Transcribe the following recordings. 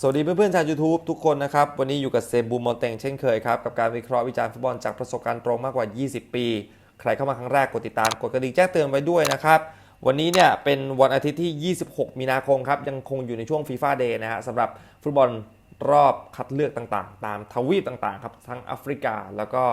สวัสดีเพื่อนๆชาว YouTube ทุกคนนะครับ วันนี้อยู่กับเซมบูมมอนเตงเช่นเคยครับ กับการวิเคราะห์วิจารณ์ฟุตบอลจากประสบการณ์ตรงมากกว่า 20 ปี ใครเข้ามาครั้งแรกกดติดตาม กดกระดิ่งแจ้งเตือนไว้ด้วยนะครับ วันนี้เนี่ยเป็นวันอาทิตย์ที่ 26 มีนาคมครับ ยังคงอยู่ในช่วงฟีฟ่าเดย์นะฮะสำหรับฟุตบอลรอบคัดเลือกต่างๆ ตามทวีปต่างๆครับทั้งแอฟริกาแล้วก็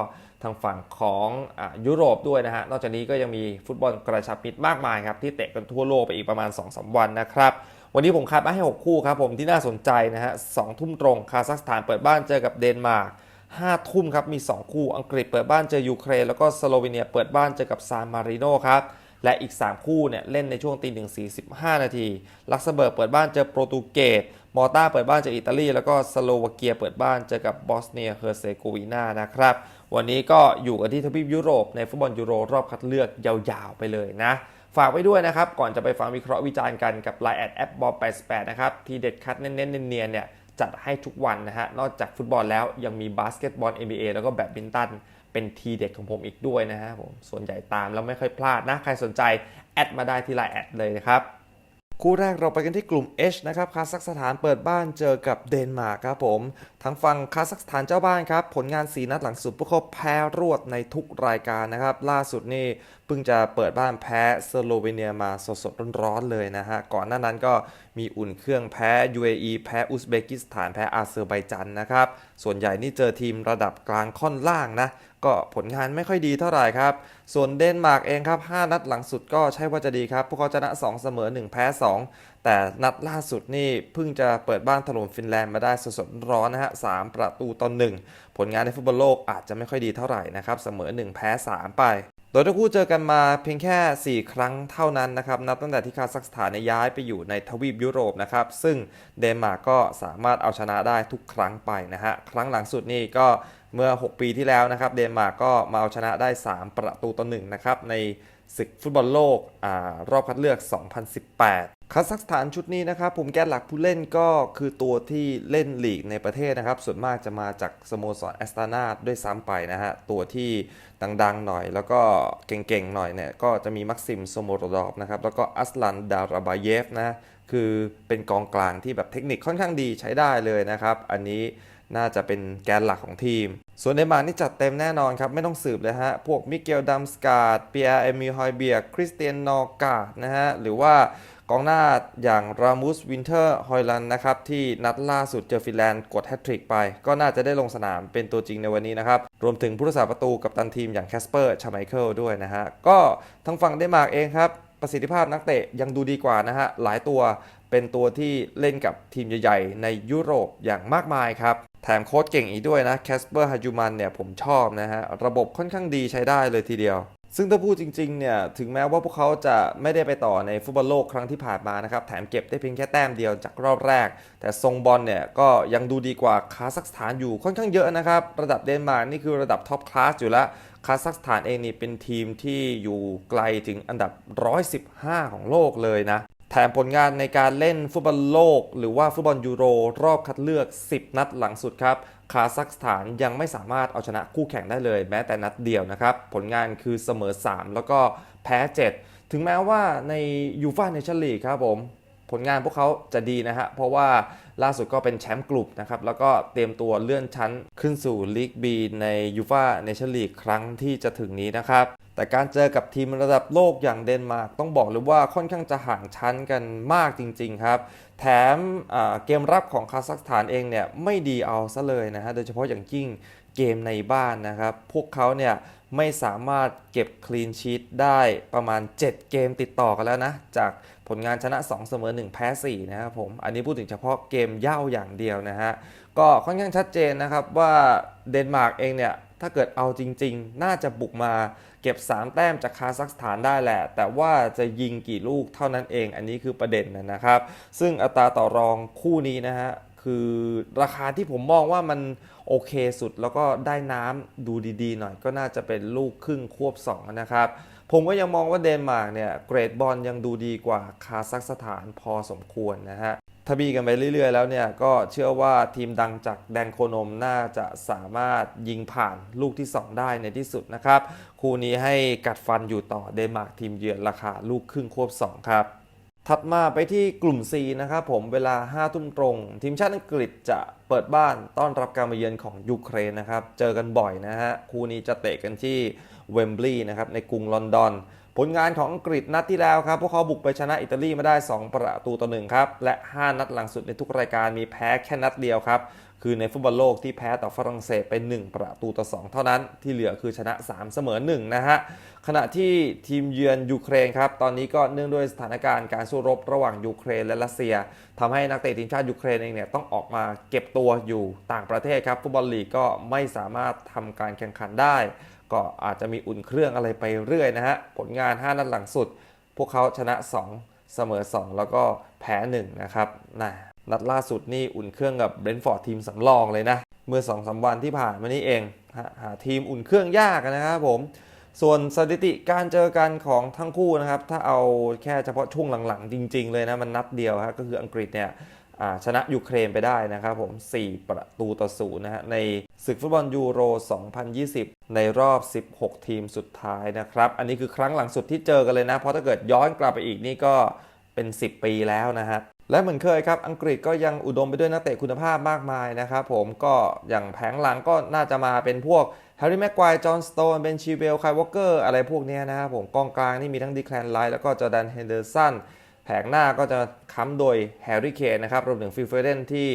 ทางฝั่งของอยุโรปด้วยนะฮะนอกจากนี้ก็ยังมีฟุตบอลกระชับมิตรมากมายครับที่เตะกันทั่วโลกไปอีกประมาณ 2-3 วันนะครับ วันนี้ผมคัดมาให้ 6 คู่ครับผมที่น่าสนใจนะฮะสองทุ่มตรงคาซัคสถานเปิดบ้านเจอกับเดนมาร์ก5ทุ่มครับมี 2 คู่อังกฤษเปิดบ้านเจอยูเครนแล้วก็สโลวีเนียเปิดบ้านเจอกับซานมาริโนครับและอีก 3 คู่เนี่ยเล่นในช่วงตีหนึ่งสี่สิบห้านาที ลักเซมเบิร์กเปิดบ้านเจอโปรตุเกส มอลตาเปิดบ้านเจออิตาลี แล้วก็สโลวาเกียเปิดบ้านเจอกับบอสเนียเฮอร์เซโกวีนานะครับ วันนี้ก็อยู่กันที่ทวีปยุโรปในฟุตบอลยูโรรอบคัดเลือกยาวๆไปเลยนะ ฝากไว้ด้วยนะครับ ก่อนจะไปฟังวิเคราะห์วิจารณ์กันกับ Line แอดแอปบอล88นะครับ ที่เด็ดคัดเน้นๆเนียนๆเนี่ยจัดให้ทุกวันนะฮะ นอกจากฟุตบอลแล้วยังมีบาสเกตบอล NBA แล้วก็แบดมินตัน เป็นทีเด็ดของผมอีกด้วยนะฮะผมส่วนใหญ่ตามแล้วไม่ค่อยพลาดนะ ใครสนใจ แอดมาได้ที่ Line แอดเลยนะครับ คู่แรกเราไปกันที่กลุ่ม H นะครับคาซัคสถานเปิดบ้านเจอกับเดนมาร์กครับผมทางฝั่งคาซัคสถานเจ้าบ้านครับ ผลงาน 4 นัดหลังสุดพวกเขาแพ้รวดในทุกรายการนะครับ ล่าสุดนี่เพิ่งจะเปิดบ้านแพ้สโลวีเนียมาสดๆร้อนๆเลยนะฮะ ก่อนหน้านั้นก็มีอุ่นเครื่องแพ้ UAE แพ้อุซเบกิสถานแพ้อาเซอร์ไบจันนะครับ ส่วนใหญ่นี่เจอทีมระดับกลางค่อนล่างนะ ก็ผลงานไม่ค่อยดีเท่าไหร่ครับ ส่วนเดนมาร์กเองครับ 5 นัดหลังสุดก็ใช่ว่าจะดีครับ พวกเขาชนะ 2 เสมอ 1 แพ้ 2 แต่นัดล่าสุดนี่เพิ่งจะเปิดบ้านถล่มฟินแลนด์มาได้สดๆร้อนนะฮะ 3 ประตูต่อ1ผลงานในฟุตบอลโลกอาจจะไม่ค่อยดีเท่าไหร่นะครับ เสมอ 1 แพ้ 3 ไป โดยทั้งคู่เจอกันมาเพียงแค่ 4 ครั้งเท่านั้นนะครับ นับตั้งแต่ที่คาซัคสถานย้ายไปอยู่ในทวีปยุโรปนะครับ ซึ่งเดนมาร์กก็สามารถเอาชนะได้ทุกครั้งไปนะฮะ ครั้งหลังสุดนี่ก็เมื่อ 6 ปีที่แล้วนะครับ เดนมาร์กก็มาเอาชนะได้ 3 ประตูต่อ1นะครับใน ศึกฟุตบอลโลกอรอบคัดเลือก 2018 คาซัคสถานชุดนี้นะครับผมแกนหลักผู้เล่นก็คือตัวที่เล่นลีกในประเทศนะครับ ส่วนมากจะมาจากสโมสรแอสตานาด้วยซ้ำไปนะฮะ ตัวที่ดังๆหน่อย แล้วก็เก่งๆหน่อยเนี่ย ก็จะมีมักซิมโซโมโรดอฟนะครับ แล้วก็อัสลันดาราบาเยฟนะ คือเป็นกองกลางที่แบบเทคนิคค่อนข้างดีใช้ได้เลยนะครับ อันนี้น่าจะเป็นแกนหลักของทีม ส่วนในมาร์นี่จัดเต็มแน่นอนครับ ไม่ต้องสืบเลยฮะ พวกมิเกลดัมสกาดเปียร์เอมิฮอยเบียคริสเตียนนอร์กาดนะฮะ หรือว่ากองหน้าอย่างรามุสวินเทอร์ฮอยลันนะครับ ที่นัดล่าสุดเจอฟินแลนด์กดแฮตทริกไป ก็น่าจะได้ลงสนามเป็นตัวจริงในวันนี้นะครับ รวมถึงผู้รักษาประตูกับตันทีมอย่างแคสเปอร์ชาไมเคิลด้วยนะฮะ ก็ทางฝั่งเดนมาร์กเองครับประสิทธิภาพนักเตะยังดูดีกว่านะฮะหลายตัวเป็นตัวที่เล่นกับทีมใหญ่ ๆ ในยุโรปอย่างมากมายครับ แถมโค้ชเก่งอีกด้วยนะแคสเปอร์ฮาจูมันเนี่ยผมชอบนะฮะ ระบบค่อนข้างดีใช้ได้เลยทีเดียว ซึ่งถ้าพูดจริงๆเนี่ยถึงแม้ว่าพวกเขาจะไม่ได้ไปต่อในฟุตบอลโลกครั้งที่ผ่านมานะครับ แถมเก็บได้เพียงแค่แต้มเดียวจากรอบแรก แต่ทรงบอลเนี่ยก็ยังดูดีกว่าคาซัคสถานอยู่ค่อนข้างเยอะนะครับ ระดับเดนมาร์กนี่คือระดับท็อปคลาสอยู่แล้วคาซัคสถานเองนี่เป็นทีมที่อยู่ไกลถึงอันดับ 115 ของโลกเลยนะ แถมผลงานในการเล่นฟุตบอลโลก หรือว่าฟุตบอลยูโรรอบคัดเลือก 10 นัดหลังสุดครับ คาซัคสถานยังไม่สามารถเอาชนะคู่แข่งได้เลย แม้แต่นัดเดียวนะครับ ผลงานคือเสมอ 3 แล้วก็แพ้ 7 ถึงแม้ว่าในยูฟ่าเนชั่นลีกครับผมผลงานพวกเขาจะดีนะฮะ เพราะว่าล่าสุดก็เป็นแชมป์กลุ่มนะครับ แล้วก็เตรียมตัวเลื่อนชั้นขึ้นสู่ลีกบีในยูฟ่าเนชั่นลีกครั้งที่จะถึงนี้นะครับ แต่การเจอกับทีมระดับโลกอย่างเดนมาร์กต้องบอกเลยว่าค่อนข้างจะห่างชั้นกันมากจริง ๆ ครับ แถมเกมรับของคาซัคสถานเองเนี่ยไม่ดีเอาซะเลยนะฮะโดยเฉพาะอย่างยิ่งเกมในบ้านนะครับ พวกเขาเนี่ยไม่สามารถเก็บคลีนชีตได้ประมาณ 7 เกมติดต่อกันแล้วนะ จากผลงานชนะ 2 เสมอ 1 แพ้ 4 นะครับผม อันนี้พูดถึงเฉพาะเกมเย่าอย่างเดียวนะฮะ ก็ค่อนข้างชัดเจนนะครับว่าเดนมาร์กเองเนี่ย ถ้าเกิดเอาจริง ๆ น่าจะบุกมา เก็บ 3 แต้มจากคาซัคสถานได้แหละ แต่ว่าจะยิงกี่ลูกเท่านั้นเอง อันนี้คือประเด็นนะครับ ซึ่งอัตราต่อรองคู่นี้นะฮะคือราคาที่ผมมองว่ามันโอเคสุดแล้วก็ได้น้ำดูดีๆ หน่อยก็น่าจะเป็นลูกครึ่งควบ 2 นะครับ ผมก็ยังมองว่าเดนมาร์กเนี่ยเกรดบอลยังดูดีกว่าคาซัคสถานพอสมควรนะฮะ ถ้าบีกันไปเรื่อย ๆ แล้วเนี่ยก็เชื่อว่าทีมดังจากแดนโคนมน่าจะสามารถยิงผ่านลูกที่ 2 ได้ในที่สุดนะครับ คู่นี้ให้กัดฟันอยู่ต่อเดนมาร์กทีมเยือนราคาลูกครึ่งควบ 2 ครับ ถัดมาไปที่กลุ่ม C นะครับผมเวลา 5 ทุ่มตรง ทีมชาติอังกฤษจะเปิดบ้านต้อนรับการมาเยือนของยูเครนนะครับ เจอกันบ่อยนะฮะคู่นี้จะเตะกันที่เวมบลีย์นะครับในกรุงลอนดอน ผลงานของอังกฤษนัดที่แล้วครับ พวกเขาบุกไปชนะอิตาลีมาได้ 2 ประตูต่อหนึ่งครับ และ 5 นัดหลังสุดในทุกรายการมีแพ้แค่นัดเดียวครับ คือในฟุตบอลโลกที่แพ้ต่อฝรั่งเศสไป 1 ประตูต่อ 2 เท่านั้น ที่เหลือคือชนะ 3 เสมอ 1 นะฮะ ขณะที่ทีมเยือนยูเครนครับ ตอนนี้ก็เนื่องด้วยสถานการณ์การสู้รบระหว่างยูเครนและรัสเซียทำให้นักเตะทีมชาติยูเครนเองเนี่ยต้องออกมาเก็บตัวอยู่ต่างประเทศครับฟุตบอลลีกก็ไม่สามารถทำการแข่งขันได้ ก็อาจจะมีอุ่นเครื่องอะไรไปเรื่อยนะฮะ ผลงาน 5 นัดหลังสุด พวกเขาชนะ 2 เสมอ 2 แล้วก็แพ้ 1 นะครับนะนัดล่าสุดนี่อุ่นเครื่องกับเบรนฟอร์ดทีมสำรองเลยนะ เมื่อ 2-3 วันที่ผ่านมานี้เองหาหาทีมอุ่นเครื่องยากนะครับผม ส่วนสถิติการเจอกันของทั้งคู่นะครับ ถ้าเอาแค่เฉพาะช่วงหลังๆ จริง ๆ เลยนะมันนัดเดียวฮะก็คืออังกฤษเนี่ย ชนะยูเครนไปได้นะครับผม 4 ประตูต่อศูนย์นะฮะในศึกฟุตบอลยูโร 2020 ในรอบ 16 ทีมสุดท้ายนะครับ อันนี้คือครั้งหลังสุดที่เจอกันเลยนะ เพราะถ้าเกิดย้อนกลับไปอีกนี่ก็เป็น 10 ปีแล้วนะฮะและเหมือนเคยครับ อังกฤษก็ยังอุดมไปด้วยนักเตะคุณภาพมากมายนะครับผมก็อย่างแผงหลังก็น่าจะมาเป็นพวกแฮร์รี่แม็กควายจอห์นสโตนเบนชีเวลไคลวอเกอร์อะไรพวกเนี้ยนะครับผมกองกลางนี่มีทั้งดีแคลนไลท์แล้วก็จอร์แดนเฮนเดอร์สัน แผงหน้าก็จะค้ำโดยแฮร์รี่เคนนะครับรวมถึงฟิลเฟเดนที่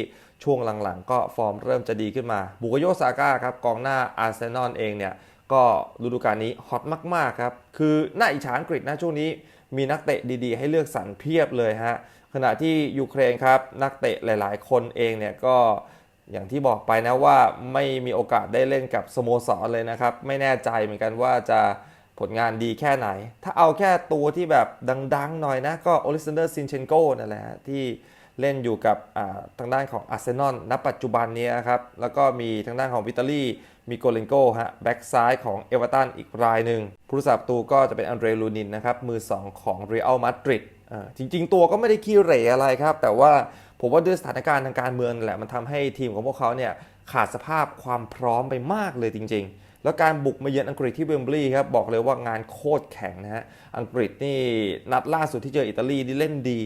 ช่วงหลังๆ ก็ฟอร์มเริ่มจะดีขึ้นมาบุกโยซาก้าครับกองหน้าอาร์เซนอลเองเนี่ยก็ฤดูกาลนี้ฮอตมากๆครับ คือหน่าอิจฉาอังกฤษนะช่วงนี้มีนักเตะดีๆ ให้เลือกสรรเพียบเลยฮะขณะที่ยูเครนครับนักเตะหลายๆ คนเองเนี่ยก็อย่างที่บอกไปนะว่าไม่มีโอกาสได้เล่นกับสโมสรเลยนะครับ ไม่แน่ใจเหมือนกันว่าจะ ผลงานดีแค่ไหน ถ้าเอาแค่ตัวที่แบบดัง ๆ หน่อยนะ ก็โอลิสเดอร์ซินเชนโกนั่นแหละที่เล่นอยู่กับทางด้านของอาร์เซนอลณปัจจุบันนี้ครับ แล้วก็มีทางด้านของวิตาลีมีโกเลนโกฮะแบ็กซ้ายของเอเวอร์ตันอีกรายหนึ่งผู้รักษาประตูก็จะเป็นอันเดรลูนินนะครับ มือ 2 ของเรอัลมาดริดจริง ๆ ตัวก็ไม่ได้ขี้เหร่อะไรครับ แต่ว่าผมว่าด้วยสถานการณ์ทางการเมืองแหละมันทำให้ทีมของพวกเขาเนี่ยขาดสภาพความพร้อมไปมากเลยจริง ๆ แล้วการบุกมาเยือนอังกฤษที่เวมบลีย์ครับบอกเลยว่างานโคตรแข็งนะฮะอังกฤษนี่นัดล่าสุดที่เจออิตาลีนี่เล่นดี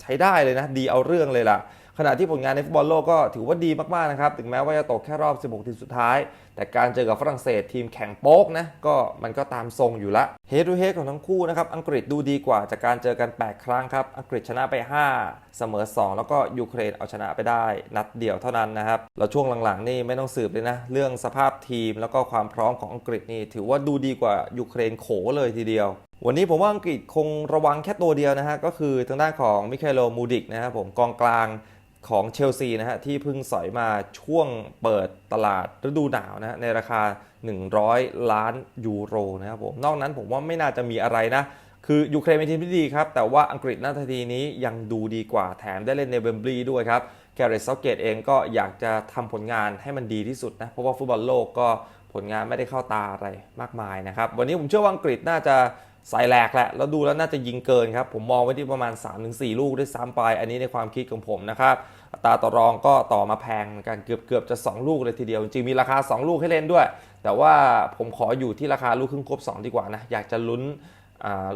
ใช้ได้เลยนะ ดีเอาเรื่องเลยล่ะขณะที่ผลงานในฟุตบอลโลกก็ถือว่าดีมากๆนะครับถึงแม้ว่าจะตกแค่รอบ 16 ทีมสุดท้าย แต่การเจอกับฝรั่งเศสทีมแข่งโป๊กนะก็มันก็ตามทรงอยู่ละเฮด o ูเฮดของทั้งคู่นะครับอังกฤษดูดีกว่าจากการเจอกัน 8 ครั้งครับ อังกฤษชนะไป 5 เสมอ 2 แล้วก็ยูเครนเอาชนะไปได้ นัดเดียวเท่านั้นนะครับแล้วช่วงหลังๆนี่ไม่ต้องสืบเลยนะ เรื่องสภาพทีมแล้วก็ความพร้อมของอังกฤษนี่ถือว่าดูดีกว่ายูเครนโขเลยทีเดียววันนี้ผมว่าอังกฤษคงระวังแค่ตัวเดียวนะฮะ ก็คือทางด้านของมิเคลโลมูดิกนะครับผมกองกลาง ของเชลซีนะฮะที่เพิ่งสอยมาช่วงเปิดตลาดฤดูหนาวนะในราคา 100 ล้านยูโรนะครับผมนอกนั้นผมว่าไม่น่าจะมีอะไรนะ คือยูเครนเป็นทีมที่ดีครับ แต่ว่าอังกฤษนาทีนี้ยังดูดีกว่าแถมได้เล่นในเวมบลีด้วยครับแกเรตเซาเกตเองก็อยากจะทำผลงานให้มันดีที่สุดนะ เพราะว่าฟุตบอลโลกก็ผลงานไม่ได้เข้าตาอะไรมากมายนะครับ วันนี้ผมเชื่อว่าอังกฤษน่าจะใส่แหลกแหละ แล้วดูแล้วน่าจะยิงเกินครับ ผมมองไว้ที่ประมาณ 3-4 ลูกด้วยซ้ำไป อันนี้ในความคิดของผมนะครับ อัตราต่อรองก็ต่อมาแพงเหมือนกันเกือบเกือบจะ 2 ลูกเลยทีเดียว จริงมีราคา 2 ลูกให้เล่นด้วย แต่ว่าผมขออยู่ที่ราคาลูกครึ่งครบ 2 ดีกว่านะอยากจะลุ้น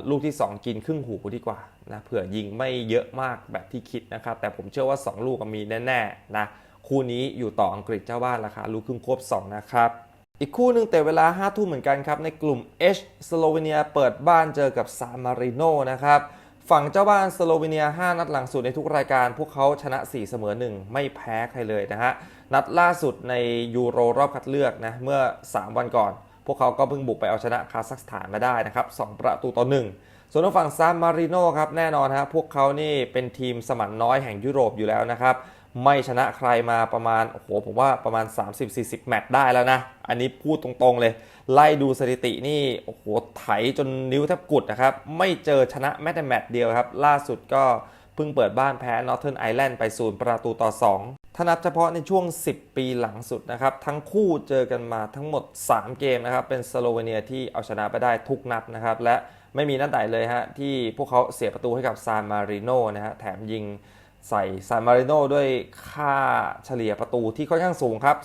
ลูกที่ 2 กินครึ่งหูดีกว่านะเผื่อยิงไม่เยอะมากแบบที่คิดนะครับแต่ผมเชื่อว่า 2 ลูกมีแน่ๆนะคู่นี้อยู่ต่ออังกฤษเจ้าบ้านราคาลูกครึ่งครบ2 นะครับ อีกคู่หนึ่งแต่เวลา 5 ทุ่มเหมือนกันครับ ในกลุ่ม H สโลวีเนียเปิดบ้านเจอกับซานมาริโนนะครับ ฝั่งเจ้าบ้านสโลวีเนีย 5 นัดหลังสุดในทุกรายการ พวกเขาชนะ 4 เสมอ 1 ไม่แพ้ใครเลยนะฮะ นัดล่าสุดในยูโรรอบคัดเลือกนะเมื่อ 3 วันก่อน พวกเขาก็เพิ่งบุกไปเอาชนะคาซัคสถานมาได้นะครับ 2 ประตูต่อ 1 ส่วนฝั่งซานมาริโนครับแน่นอนฮะพวกเขานี่เป็นทีมสมันน้อยแห่งยุโรปอยู่แล้วนะครับ ไม่ชนะใครมาประมาณโอ้โหผมว่าประมาณ 30-40 แมตช์ได้แล้วนะ อันนี้พูดตรงๆเลย ไล่ดูสถิตินี่โอ้โหไถจนนิ้วแทบกุดนะครับ ไม่เจอชนะแม้แต่แมตช์เดียวครับ ล่าสุดก็เพิ่งเปิดบ้านแพ้ Northern Ireland ไปศูนย์ประตูต่อ 2 ถ้านับเฉพาะในช่วง 10 ปีหลังสุดนะครับ ทั้งคู่เจอกันมาทั้งหมด 3 เกมนะครับ เป็นสโลวเนียที่เอาชนะไปได้ทุกนัดนะครับและไม่มีนัดไหนเลยฮะที่พวกเขาเสียประตูให้กับซานมาริโนนะฮะแถมยิง ใส่ซานมาริโนด้วยค่าเฉลี่ยประตูที่ค่อนข้างสูงครับ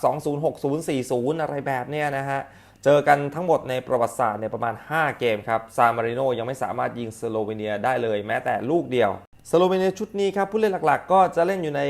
206040 อะไรแบบเนี้ยนะฮะ เจอกันทั้งหมดในประวัติศาสตร์เนี่ยประมาณ 5 เกมครับ ซานมาริโนยังไม่สามารถยิงสโลวีเนียได้เลยแม้แต่ลูกเดียว สโลเวเนียชุดนี้ครับ ผู้เล่นหลักๆ ก็จะเล่นอยู่ใน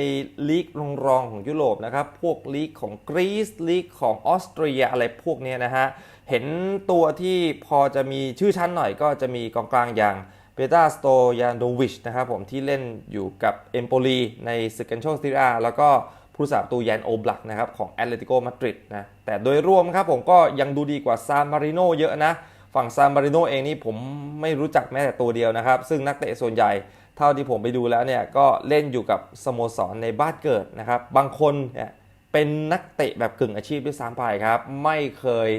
ลีกรองของยุโรปนะครับ พวกลีกของกรีซ ลีกของออสเตรียอะไรพวกเนี้ยนะฮะ เห็นตัวที่พอจะมีชื่อชั้นหน่อยก็จะมีกองกลางอย่าง เปตาสโตยานโดวิชนะครับผมที่เล่นอยู่กับเอมโปลีในศึกกันโชคซีราแล้วก็ผู้สาประตูยานโอบลักนะครับของแอตเลติโกมาดริดนะแต่โดยรวมครับผมก็ยังดูดีกว่าซานมาริโนเยอะนะ ฝั่งซานมาริโนเองนี่ผมไม่รู้จักแม้แต่ตัวเดียวนะครับ ซึ่งนักเตะส่วนใหญ่เท่าที่ผมไปดูแล้วเนี่ยก็เล่นอยู่กับสโมสรในบ้านเกิดนะครับ บางคนเนี่ยเป็นนักเตะแบบกึ่งอาชีพด้วยซ้ำไปครับ ไม่เคย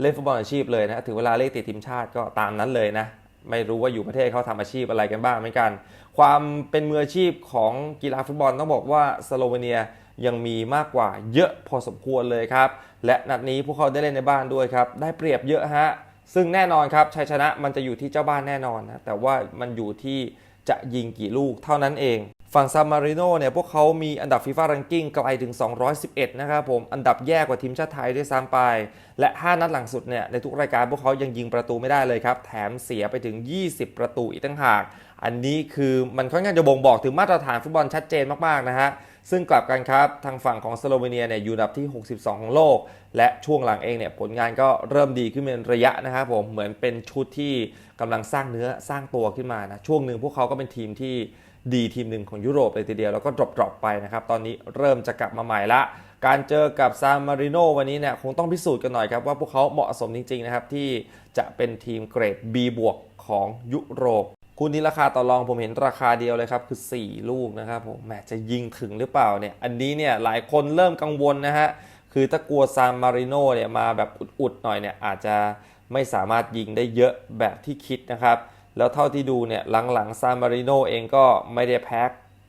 เล่นฟุตบอลอาชีพเลยนะ ถึงเวลาเรียกติดทีมชาติก็ตามนั้นเลยนะ ไม่รู้ว่าอยู่ประเทศเขาทำอาชีพอะไรกันบ้างเหมือนกัน ความเป็นมืออาชีพของกีฬาฟุตบอลต้องบอกว่าสโลเวเนียยังมีมากกว่าเยอะพอสมควรเลยครับ และนัดนี้พวกเขาได้เล่นในบ้านด้วยครับ ได้เปรียบเยอะฮะ ซึ่งแน่นอนครับชัยชนะมันจะอยู่ที่เจ้าบ้านแน่นอนนะ แต่ว่ามันอยู่ที่ จะยิงกี่ลูกเท่านั้นเอง ฝั่งซามาริโนเนี่ยพวกเขามีอันดับฟีฟ่ารังกิ้งไกลถึง 211 นะครับผม อันดับแย่กว่าทีมชาติไทยด้วยซ้ำไป และ 5 นัดหลังสุดเนี่ยในทุกรายการพวกเขายังยิงประตูไม่ได้เลยครับ แถมเสียไปถึง 20 ประตูอีกตั้งหาก อันนี้คือมันค่อนข้างจะบ่งบอกถึงมาตรฐานฟุตบอลชัดเจนมากๆนะฮะ ซึ่งกลับกันครับทางฝั่งของสโลเวเนียเนี่ยอยู่อันดับที่ 62 ของโลก และช่วงหลังเองเนี่ยผลงานก็เริ่มดีขึ้นเป็นระยะนะครับผมเหมือนเป็นชุดที่กำลังสร้างเนื้อสร้างตัวขึ้นมานะช่วงหนึ่งพวกเขาก็เป็นทีมที่ดีทีมหนึ่งของยุโรปเลยทีเดียวแล้วก็ดรอปๆไปนะครับตอนนี้เริ่มจะกลับมาใหม่ละการเจอกับซานมาริโนวันนี้เนี่ยคงต้องพิสูจน์กันหน่อยครับว่าพวกเขาเหมาะสมจริงๆนะครับที่จะเป็นทีมเกรด B บวกของยุโรป คู่นี้ราคาต่อรองผมเห็นราคาเดียวเลยครับ คือ 4 ลูกนะครับผมแหมจะยิงถึงหรือเปล่าเนี่ย อันนี้เนี่ยหลายคนเริ่มกังวลนะฮะ คือถ้ากลัวซานมาริโนเนี่ยมาแบบอุดๆหน่อยเนี่ยอาจจะไม่สามารถยิงได้เยอะแบบที่คิดนะครับ แล้วเท่าที่ดูเนี่ยหลังๆซานมาริโนเองก็ไม่ได้แพ้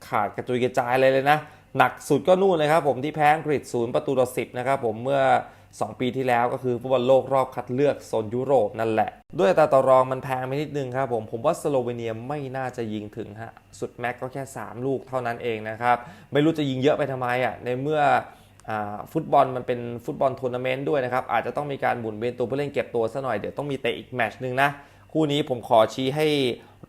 ขาดกระจุยกระจายเลยเลยนะ หนักสุดก็นู่นเลยครับผมที่แพ้อังกฤษศูนย์ประตูต่อสิบนะครับผมเมื่อ 2 ปีที่แล้วก็คือฟุตบอลโลกรอบคัดเลือกโซนยุโรปนั่นแหละ ด้วยอัตราต่อรองมันแพงไปนิดนึงครับผมผมว่าสโลเวเนียไม่น่าจะยิงถึงฮะสุดแม็กก็แค่ 3 ลูกเท่านั้นเองนะครับ ไม่รู้จะยิงเยอะไปทำไมอะในเมื่อฟุตบอลมันเป็นฟุตบอลทัวร์นาเมนต์ด้วยนะครับ อาจจะต้องมีการหมุนเวียนตัวผู้เล่นเก็บตัวซะหน่อย เดี๋ยวต้องมีเตะอีกแมตช์หนึ่งนะ คู่นี้ผมขอชี้ให้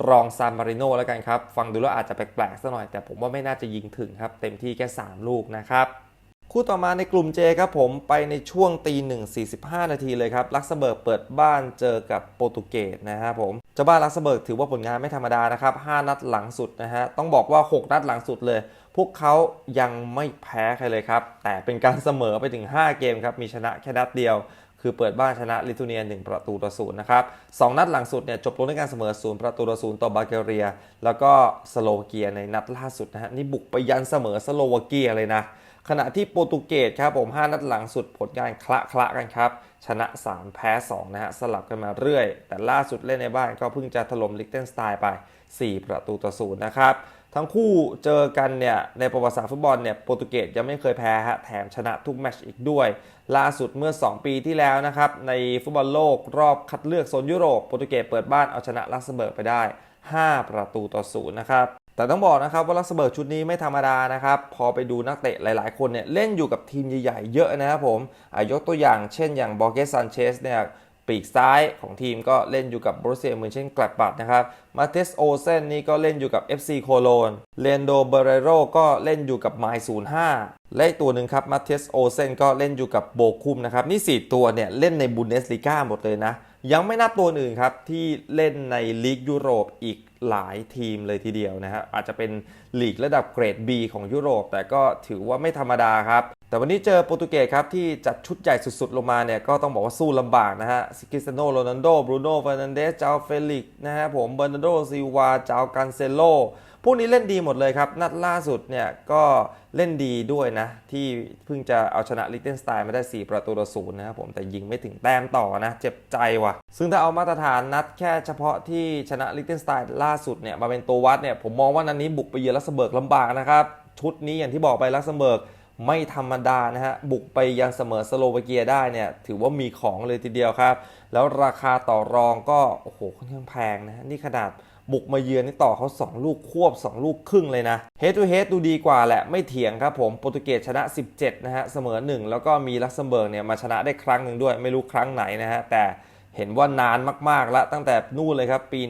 รองซานมาริโนแล้วกันครับ ฟังดูแล้วอาจจะแปลกๆซะหน่อย แต่ผมว่าไม่น่าจะยิงถึงครับ เต็มที่แค่ 3 ลูกนะครับ คู่ต่อมาในกลุ่ม J ครับผมไปในช่วงตีหนึ่ง45 นาทีเลยครับลักเซเบิร์กเปิดบ้านเจอกับโปรตุเกสนะครับผมเจ้าบ้านลักเซเบิร์กถือว่าผลงานไม่ธรรมดานะครับ 5 นัดหลังสุดนะฮะต้องบอกว่า 6 นัดหลังสุดเลย พวกเขายังไม่แพ้ใครเลยครับ แต่เป็นการเสมอไปถึง 5 เกมครับ มีชนะแค่นัดเดียว คือเปิดบ้านชนะลิทัวเนีย 1 ประตูต่อศูนย์นะครับสองนัดหลังสุดเนี่ยจบลงด้วยการเสมอศูนย์ประตูต่อศูนย์ต่อบาเกเรีย แล้วก็สโลวาเกียในนัดล่าสุดนะฮะนี่บุกไปยันเสมอสโลวาเกียเลยนะ ขณะที่โปรตุเกสครับผม 5 นัดหลังสุดผลงานคละคละกันครับ ชนะ 3 แพ้ 2 นะฮะ สลับกันมาเรื่อย แต่ล่าสุดเล่นในบ้านก็เพิ่งจะถล่มลิกเทนสไตน์ไป 4 ประตูต่อศูนย์นะครับ ทั้งคู่เจอกันเนี่ย ในประวัติศาสตร์ฟุตบอลเนี่ยโปรตุเกสยังไม่เคยแพ้ฮะแถมชนะทุกแมตช์อีกด้วย ล่าสุดเมื่อ 2 ปีที่แล้วนะครับ ในฟุตบอลโลกรอบคัดเลือกโซนยุโรปโปรตุเกสเปิดบ้านเอาชนะลักเซมเบิร์กไปได้ 5 ประตูต่อศูนย์นะครับ แต่ต้องบอกนะครับว่าลักเซเบิร์กชุดนี้ไม่ธรรมดานะครับ พอไปดูนักเตะหลาย ๆ คนเนี่ยเล่นอยู่กับทีมใหญ่ ๆ เยอะนะครับผมยกตัวอย่างเช่นอย่างบอเกสซันเชสเนี่ยปีกซ้ายของทีมก็เล่นอยู่กับบรูเซียเหมือนเช่นกลับบัตนะครับ มาเทสโอเซนนี่ก็เล่นอยู่กับ FC โคโลนเลนโดเบเรโรก็เล่นอยู่กับไมล์05และตัวหนึ่งครับมาเทสโอเซนก็เล่นอยู่กับโบคุมนะครับ นี่ 4 ตัวเนี่ยเล่นในบุนเดสลีกาหมดเลยนะ ยังไม่นับตัวอื่นครับ ที่เล่นในลีกยุโรปอีกหลายทีมเลยทีเดียวนะฮะอาจจะเป็นลีกระดับเกรด B ของยุโรป แต่ก็ถือว่าไม่ธรรมดาครับ แต่วันนี้เจอโปรตุเกสครับ ที่จัดชุดใหญ่สุดๆ ลงมาเนี่ย ก็ต้องบอกว่าสู้ลำบากนะฮะซิกิสโนโรนันโดบรูโน่เฟอร์นันเดสจาเฟลิกนะฮะผมเบอร์นาร์โดซิวาจากันเซโล พวกนี้เล่นดีหมดเลยครับ นัดล่าสุดเนี่ยก็เล่นดีด้วยนะ ที่เพิ่งจะเอาชนะลิเทนสไตน์มาได้ 4 ประตูต่อศูนย์นะครับผมแต่ยิงไม่ถึงแต้มต่อนะ เจ็บใจว่ะ ซึ่งถ้าเอามาตรฐานนัดแค่เฉพาะที่ชนะลิเทนสไตน์ล่าสุดเนี่ยมาเป็นตัววัดเนี่ยผมมองว่านัดนนี้บุกไปเยือนลักเซมเบิร์กลำบากนะครับชุดนี้อย่างที่บอกไปลักเซมเบิร์กไม่ธรรมดานะฮะ บุกไปยังเสมอสโลวาเกียได้เนี่ย ถือว่ามีของเลยทีเดียวครับ แล้วราคาต่อรองก็ โอ้โหค่อนข้างแพงนะฮะนี่ขนาด บุกมาเยือนนี่ต่อเขา 2 ลูกควบ 2 ลูกครึ่งเลยนะเฮด o ูเฮดดูดีกว่าแหละไม่เถียงครับผมโปรตุเกสชนะ 17 นะฮะ เสมอ 1 แล้วก็มีลักเซมเบิร์กเนี่ยมาชนะได้ครั้งหนึ่งด้วย ไม่รู้ครั้งไหนนะฮะ แต่เห็นว่านานมาก ๆ แล้ว ตั้งแต่นู่นเลยครับ ปี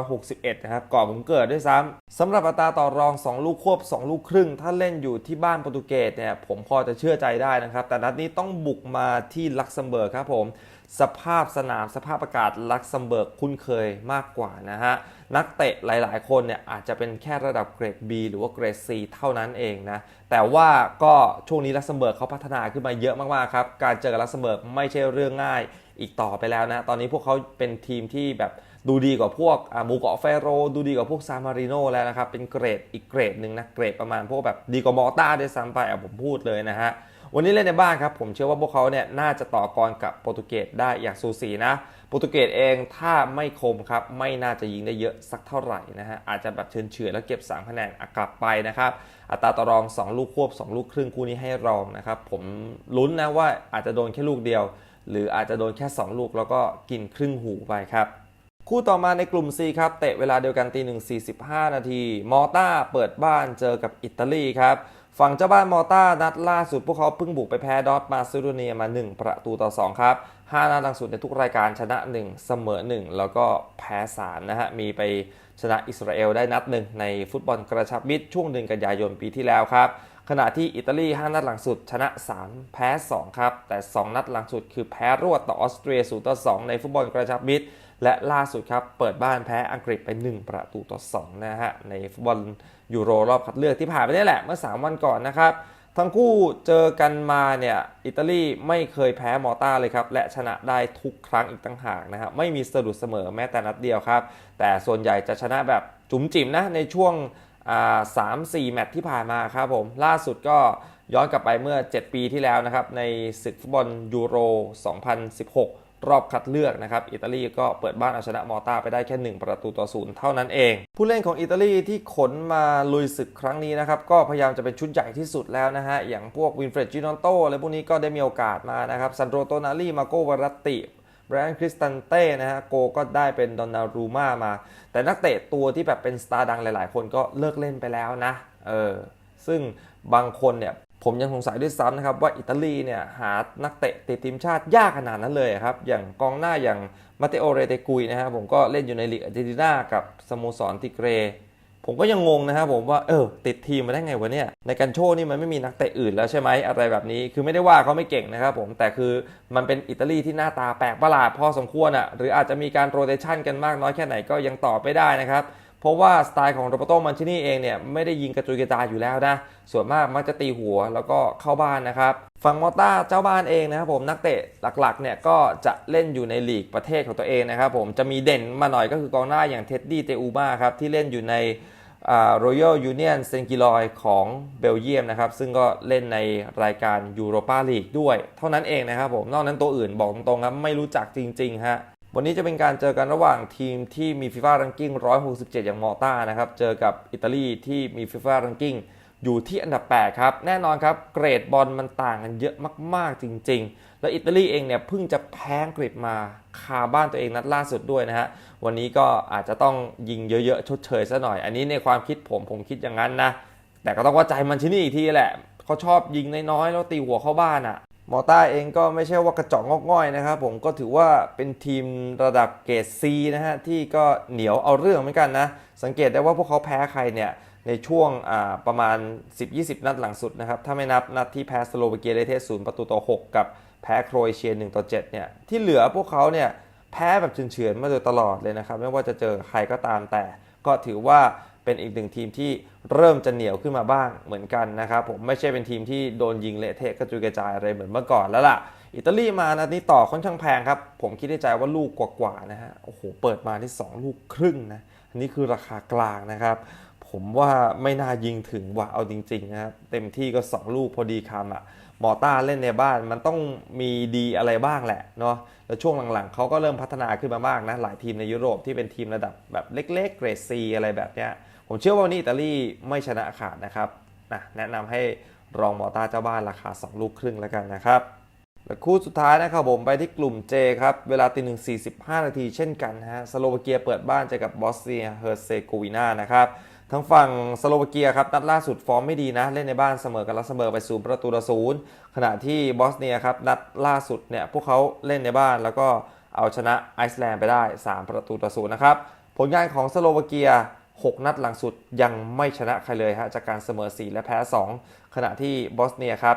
1961 นะครับก่อนผมเกิดด้วยซ้ำสำหรับอัตราต่อรอง 2 ลูกควบ 2 ลูกครึ่ง ถ้าเล่นอยู่ที่บ้านโปรตุเกสเนี่ยผมพอจะเชื่อใจได้นะครับ แต่นัดนี้ต้องบุกมาที่ลักเซมเบิร์กครับผม สภาพสนามสภาพอากาศลักเซมเบิร์กคุ้นเคยมากกว่านะฮะ นักเตะหลาย ๆ คนเนี่ยอาจจะเป็นแค่ระดับเกรด B หรือว่าเกรด C เท่านั้นเองนะ แต่ว่าก็ช่วงนี้ลักเซมเบิร์กเขาพัฒนาขึ้นมาเยอะมาก ๆ ครับ การเจอกับลักเซมเบิร์กไม่ใช่เรื่องง่ายอีกต่อไปแล้วนะ ตอนนี้พวกเขาเป็นทีมที่แบบดูดีกว่าพวกมูเกาะเฟโร ดูดีกว่าพวกซามาริโนแล้วนะครับ เป็นเกรดอีกเกรดหนึ่งนะ เกรดประมาณพวกแบบดีกว่ามอต้าด้วยซ้ำไปอะผมพูดเลยนะฮะ วันนี้เล่นในบ้านครับ ผมเชื่อว่าพวกเขาเนี่ยน่าจะต่อกรกับโปรตุเกสได้อย่างสูสีนะ โปรตุเกสเองถ้าไม่คมครับ ไม่น่าจะยิงได้เยอะสักเท่าไหร่นะฮะอาจจะแบบเฉือนๆแล้วเก็บ3คะแนนกลับไปนะครับ อัตราต่อรอง 2 ลูกควบ 2 ลูกครึ่งคู่นี้ให้รองนะครับ ผมลุ้นนะว่าอาจจะโดนแค่ลูกเดียว หรืออาจจะโดนแค่ 2 ลูกแล้วก็กินครึ่งหูไปครับคู่ต่อมาในกลุ่ม C ครับ เตะเวลาเดียวกันตีหนึ่งสี่สิบห้านาที มอต้าเปิดบ้านเจอกับอิตาลีครับ ฝั่งเจ้าบ้านมอต้านัดล่าสุดพวกเขาเพิ่งบุกไปแพ้ดอร์ทมาซิโดเนียมา 1 ประตูต่อ 2 ครับ 5 นัดหลังสุดในทุกรายการชนะ 1 เสมอ 1 แล้วก็แพ้ 3 นะฮะ มีไปชนะอิสราเอลได้นัดหนึ่งในฟุตบอลกระชับมิตรช่วงเดือนกันยายนปีที่แล้วครับ ขณะที่อิตาลี 5 นัดหลังสุดชนะ 3 แพ้ 2 ครับ แต่ 2 นัดหลังสุดคือแพ้รวดต่อออสเตรีย0ต่อ2ในฟุตบอลกระชับมิตร และล่าสุดครับ เปิดบ้านแพ้อังกฤษไป 1 ประตูต่อ2นะฮะในฟุตบอลยูโรรอบคัดเลือกที่ผ่านไปนี่แหละเมื่อ 3 วันก่อนนะครับ ทั้งคู่เจอกันมาเนี่ยอิตาลีไม่เคยแพ้มอต้าเลยครับ และชนะได้ทุกครั้งอีกต่างหากนะครับไม่มีสะดุดเสมอแม้แต่นัดเดียวครับ แต่ส่วนใหญ่จะชนะแบบจุ๋มจิ๋มนะในช่วงสามสี่แมตช์ที่ผ่านมาครับผม ล่าสุดก็ย้อนกลับไปเมื่อ 7 ปีที่แล้วนะครับ ในศึกฟุตบอลยูโร 2016 รอบคัดเลือกนะครับ อิตาลีก็เปิดบ้านเอาชนะมอต้าไปได้แค่ 1 ประตูต่อศูนย์เท่านั้นเอง ผู้เล่นของอิตาลีที่ขนมาลุยศึกครั้งนี้นะครับ ก็พยายามจะเป็นชุดใหญ่ที่สุดแล้วนะฮะ อย่างพวกวินเฟรดจินอนโตอะไรพวกนี้ก็ได้มีโอกาสมานะครับซันโดโตนาลีมาโกวารัตติแบรนด์คริสตันเต้นะฮะโกก็ได้เป็นดอนนารูมามา แต่นักเตะตัวที่แบบเป็นสตาร์ดังหลาย ๆ คนก็เลิกเล่นไปแล้วนะเออซึ่งบางคนเนี่ย ผมยังสงสัยด้วยซ้ำนะครับว่าอิตาลีเนี่ยหานักเตะติดทีมชาติยากขนาดนั้นเลยครับ อย่างกองหน้าอย่างมาเตโอเรเตกุยนะฮะผมก็เล่นอยู่ในลีกอาร์เจนตินากับสโมสรติเกร ผมก็ยังงงนะครับผมว่าเออติดทีมมาได้ไงวะเนี่ยในกันโชว์นี่มันไม่มีนักเตะอื่นแล้วใช่ไหมอะไรแบบนี้คือไม่ได้ว่าเขาไม่เก่งนะครับผมแต่คือมันเป็นอิตาลีที่หน้าตาแปลกประหลาดพอสมควรอะ่ะหรืออาจจะมีการโรเตชันกันมากน้อยแค่ไหนก็ยังตอบไม่ได้นะครับ เพราะว่าสไตล์ของโรเบโตมันชินี่เองเนี่ยไม่ได้ยิงกระจุยกระจายอยู่แล้วนะ ส่วนมากมักจะตีหัวแล้วก็เข้าบ้านนะครับฝั่งมอต้าเจ้าบ้านเองนะครับผมนักเตะหลักๆเนี่ยก็จะเล่นอยู่ในลีกประเทศของตัวเองนะครับผมจะมีเด่นมาหน่อยก็คือกองหน้าอย่างเท็ดดี้เตอูมาครับที่เล่นอยู่ในรอยัลยูเนียนเซนกิลอยของเบลเยียมนะครับซึ่งก็เล่นในรายการยูโรปาลีกด้วย เท่านั้นเองนะครับผม นอกนั้นตัวอื่นบอกตรงๆครับไม่รู้จักจริงๆฮะ วันนี้จะเป็นการเจอกันระหว่างทีมที่มีฟีฟ่ารังกิ้ง 167 อย่างมอต้านะครับ เจอกับอิตาลีที่มีฟีฟ่ารังกิ้งอยู่ที่อันดับ 8 ครับ แน่นอนครับ เกรดบอลมันต่างกันเยอะมาก ๆ จริง ๆ แล้วอิตาลีเองเนี่ยเพิ่งจะแพ้อังกฤษมาคาบ้านตัวเองนัดล่าสุดด้วยนะฮะ วันนี้ก็อาจจะต้องยิงเยอะๆ ชดเชยซะหน่อย อันนี้ในความคิดผมผมคิดอย่างนั้นนะ แต่ก็ต้องว่าใจมันชินี่อีกทีแหละ เขาชอบยิงน้อยๆ แล้วตีหัวเข้าบ้านอะ่ะ มอต้าเองก็ไม่ใช่ว่ากระจอกงอกง่อยนะครับผมก็ถือว่าเป็นทีมระดับเกรด C นะฮะที่ก็เหนียวเอาเรื่องเหมือนกันนะ สังเกตได้ว่าพวกเขาแพ้ใครเนี่ยในช่วงประมาณ 10-20 นัดหลังสุดนะครับ ถ้าไม่นับนัดที่แพ้สโลวาเกียได้เทศูนย์ประตูต่อ 6 กับแพ้โครเอเชีย1ต่อ7เนี่ยที่เหลือพวกเขาเนี่ยแพ้แบบเฉือนๆมาโดยตลอดเลยนะครับ ไม่ว่าจะเจอใครก็ตามแต่ ก็ถือว่าเป็นอีกหนึ่งทีมที่ เริ่มจะเหนียวขึ้นมาบ้างเหมือนกันนะครับผมไม่ใช่เป็นทีมที่โดนยิงเละเทะกระจุยกระจายอะไรเหมือนเมื่อก่อนแล้วล่ะ อิตาลีมานัดนี้ต่อค่อนข้างแพงครับ ผมคิดในใจว่าลูกกว่าๆนะฮะโอ้โหเปิดมาที่ 2 ลูกครึ่งนะอันนี้คือราคากลางนะครับ ผมว่าไม่น่ายิงถึงว่ะเอาจริงๆนะครับเต็มที่ก็ 2 ลูกพอดีคำอะมอต้าเล่นในบ้านมันต้องมีดีอะไรบ้างแหละเนาะแล้วช่วงหลังๆเขาก็เริ่มพัฒนาขึ้นมามากนะหลายทีมในยุโรปที่เป็นทีมระดับแบบเล็กๆเกรดซีอะไรแบบเนี้ย ผมเชื่อว่าวันนี้อิตาลีไม่ชนะขาดนะครับนะแนะนำให้รองมอต้าเจ้าบ้านราคา 2 ลูกครึ่งแล้วกันนะครับและคู่สุดท้ายนะครับผมไปที่กลุ่ม J ครับ เวลาตีหนึ่งสี่สิบห้านาทีเช่นกันฮะสโลวาเกียเปิดบ้านเจอกับบอสเนียเฮอร์เซโกวีนานะครับทั้งฝั่งสโลวาเกียครับนัดล่าสุดฟอร์มไม่ดีนะ เล่นในบ้านเสมอกับลักเสมอไปศูนย์ประตูต่อศูนย์ขณะที่บอสเนียครับนัดล่าสุดเนี่ยพวกเขาเล่นในบ้านแล้วก็เอาชนะไอซ์แลนด์ไปได้ 3 ประตูต่อศูนย์นะครับผลงานของสโลวาเกีย 6 นัดหลังสุดยังไม่ชนะใครเลยฮะจากการเสมอ 4 และแพ้ 2 ขณะที่บอสเนียครับ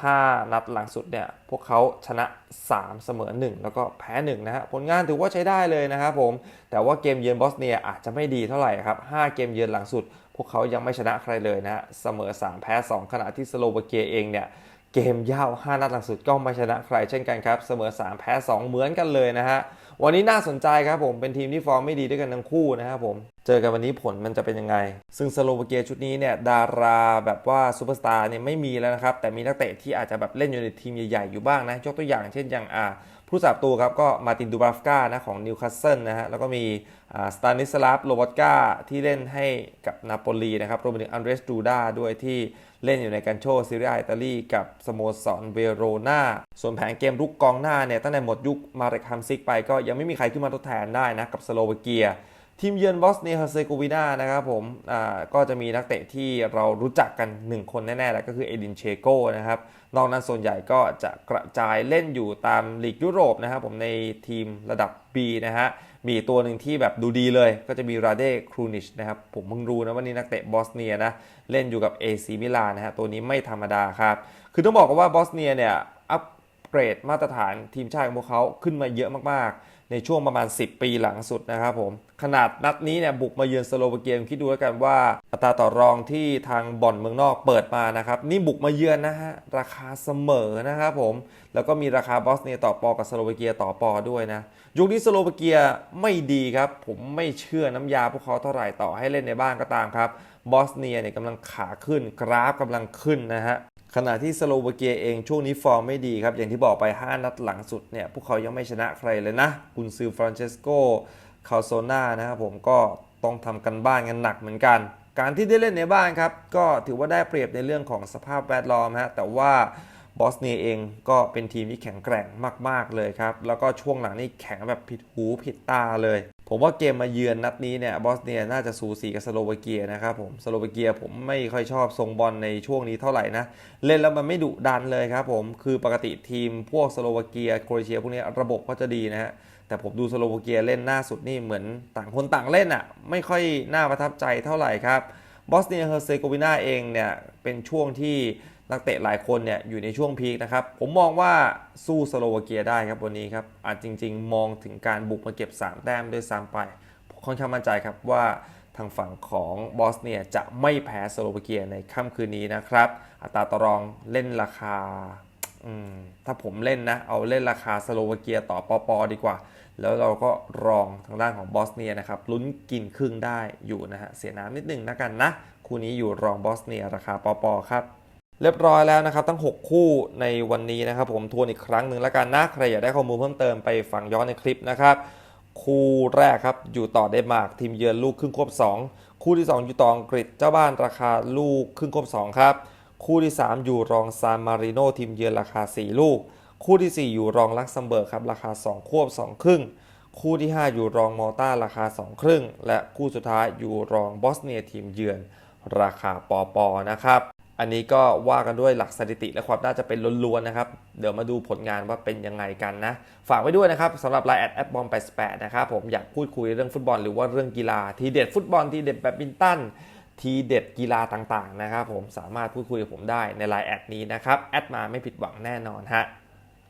5 นัดหลังสุดเนี่ยพวกเขาชนะ 3 เสมอ 1 แล้วก็แพ้ 1 นะฮะผลงานถือว่าใช้ได้เลยนะครับผม แต่ว่าเกมเยือนบอสเนียอาจจะไม่ดีเท่าไหร่ครับ 5 เกมเยือนหลังสุด พวกเขายังไม่ชนะใครเลยนะฮะเสมอ 3 แพ้ 2 ขณะที่สโลวาเกียเองเนี่ยเกมยาว 5 นัดหลังสุดก็ไม่ชนะใครเช่นกันครับเสมอ 3 แพ้ 2 เหมือนกันเลยนะฮะ วันนี้น่าสนใจครับผมเป็นทีมที่ฟอร์มไม่ดีด้วยกันทั้งคู่นะครับผมเจอกันวันนี้ผลมันจะเป็นยังไง ซึ่งสโลวาเกียชุดนี้เนี่ยดาราแบบว่าซูเปอร์สตาร์เนี่ยไม่มีแล้วนะครับแต่มีนักเตะที่อาจจะแบบเล่นอยู่ในทีมใหญ่ๆอยู่บ้างนะยกตัวอย่างเช่นอย่างอ่าผู้สาประตูครับก็มาตินดูบราฟกานะของนิวคาสเซิลนะฮะแล้วก็มีสตานิสลาฟโรบอตกาที่เล่นให้กับนาโปลีนะครับรวมไปถึงอันเดรสดูด้าด้วยที่ เล่นอยู่ในกันโชซีเรียอิตาลีกับสโมสรเวโรนาส่วนแผนเกมรุกกองหน้าเนี่ยตั้งแต่หมดยุคมาเรคฮัมซิกไปก็ยังไม่มีใครขึ้นมาทดแทนได้นะกับสโลวาเกียทีมเยือนบอสเนียเฮอร์เซโกวีนานะครับผมอ่าก็จะมีนักเตะที่เรารู้จักกัน 1 คนแน่ๆแล้วก็คือเอดินเชโกนะครับนอกนั้นส่วนใหญ่ก็จะกระจายเล่นอยู่ตามลีกยุโรปนะครับผมในทีมระดับ B นะฮะ มีตัวหนึ่งที่แบบดูดีเลย ก็จะมีราเดครูนิชนะครับ ผมเพิ่งรู้นะว่านี่นักเตะบอสเนียนะเล่นอยู่กับ AC มิลานนะฮะตัวนี้ไม่ธรรมดาครับ คือต้องบอกกันว่าบอสเนียเนี่ยอัปเกรดมาตรฐานทีมชาติของพวกเขาขึ้นมาเยอะมากๆ ในช่วงประมาณ 10 ปีหลังสุดนะครับผม ขนาดนัดนี้เนี่ยบุกมาเยือนสโลวาเกียคิดดูแล้วกันว่าอัตราต่อรองที่ทางบ่อนเมืองนอกเปิดมานะครับ นี่บุกมาเยือนนะฮะ ราคาเสมอนะครับผม แล้วก็มีราคาบอสเนียต่อปอกับสโลวาเกียต่อปอด้วยนะ ยุคนี้สโลวาเกียไม่ดีครับ ผมไม่เชื่อน้ำยาพวกเขาเท่าไหร่ต่อให้เล่นในบ้านก็ตามครับบอสเนียเนี่ยกำลังขาขึ้นกราฟกำลังขึ้นนะฮะ ขณะที่สโลวาเกียเองช่วงนี้ฟอร์มไม่ดีครับ อย่างที่บอกไป 5 นัดหลังสุดเนี่ย พวกเขายังไม่ชนะใครเลยนะกุนซือฟรานเชสโกคาโซนานะครับผมก็ต้องทำกันบ้านกันหนักเหมือนกัน การที่ได้เล่นในบ้านครับ ก็ถือว่าได้เปรียบในเรื่องของสภาพแวดล้อมฮะแต่ว่าบอสเนียเองก็เป็นทีมที่แข็งแกร่งมาก ๆ เลยครับ แล้วก็ช่วงหลังนี่แข็งแบบผิดหูผิดตาเลย ผมว่าเกมมาเยือนนัดนี้เนี่ยบอสเนียน่าจะสูสีกับสโลวาเกียนะครับผมสโลวาเกียผมไม่ค่อยชอบทรงบอลในช่วงนี้เท่าไหร่นะ เล่นแล้วมันไม่ดุดันเลยครับผมคือปกติทีมพวกสโลวาเกียโครเอเชียพวกนี้ระบบก็จะดีนะฮะแต่ผมดูสโลวาเกียเล่นหน้าสุดนี่เหมือนต่างคนต่างเล่นอะ่ะไม่ค่อยน่าประทับใจเท่าไหร่ครับบอสเนียเฮอร์เซโกวินาเองเนี่ยเป็นช่วงที่ นักเตะหลายคนเนี่ยอยู่ในช่วงพีคนะครับ ผมมองว่าสู้สโลวาเกียได้ครับวันนี้ครับ อาจจริง ๆ มองถึงการบุกมาเก็บ 3 แต้มด้วยซ้ำไป ค่อนข้างมั่นใจครับว่าทางฝั่งของบอสเนียจะไม่แพ้สโลวาเกียในค่ำคืนนี้นะครับ อัตราต่อรองเล่นราคา ถ้าผมเล่นนะ เอาเล่นราคาสโลวาเกียต่อปอปอดีกว่า แล้วเราก็รองทางด้านของบอสเนียนะครับลุ้นกินครึ่งได้อยู่นะฮะเสียน้ำนิดหนึ่งนะกันนะคู่นี้อยู่รองบอสเนียราคาปอปอครับ เรียบร้อยแล้วนะครับทั้ง 6 คู่ในวันนี้นะครับ ผมทวนอีกครั้งหนึ่งแล้วกันนะใครอยากได้ข้อมูลเพิ่มเติมไปฟังย้อนในคลิปนะครับ คู่แรกครับอยู่ต่อเดนมาร์กทีมเยือนลูกครึ่งควบ 2 คู่ที่ 2 อยู่ต่ออังกฤษเจ้าบ้านราคาลูกครึ่งควบ 2 ครับ คู่ที่ 3 อยู่รองซานมาริโนทีมเยือนราคา 4 ลูก คู่ที่ 4 อยู่รองลักเซมเบิร์กครับราคา 2 ควบ 2 ครึ่ง คู่ที่ 5 อยู่รองมอลตาราคา 2 ครึ่ง และคู่สุดท้ายอยู่รองบอสเนียทีมเยือน ราคาปอปอนะครับ อันนี้ก็ว่ากันด้วยหลักสถิติและความน่าจะเป็นล้วนๆนะครับ เดี๋ยวมาดูผลงานว่าเป็นยังไงกันนะ ฝากไว้ด้วยนะครับสำหรับไลน์แอดแอปบอม88นะครับผมอยากพูดคุยเรื่องฟุตบอลหรือว่าเรื่องกีฬาทีเด็ดฟุตบอลทีเด็ดแบดมินตันทีเด็ดกีฬาต่างๆนะครับผมสามารถพูดคุยกับผมได้ในไลน์แอดนี้นะครับแอดมาไม่ผิดหวังแน่นอนฮะ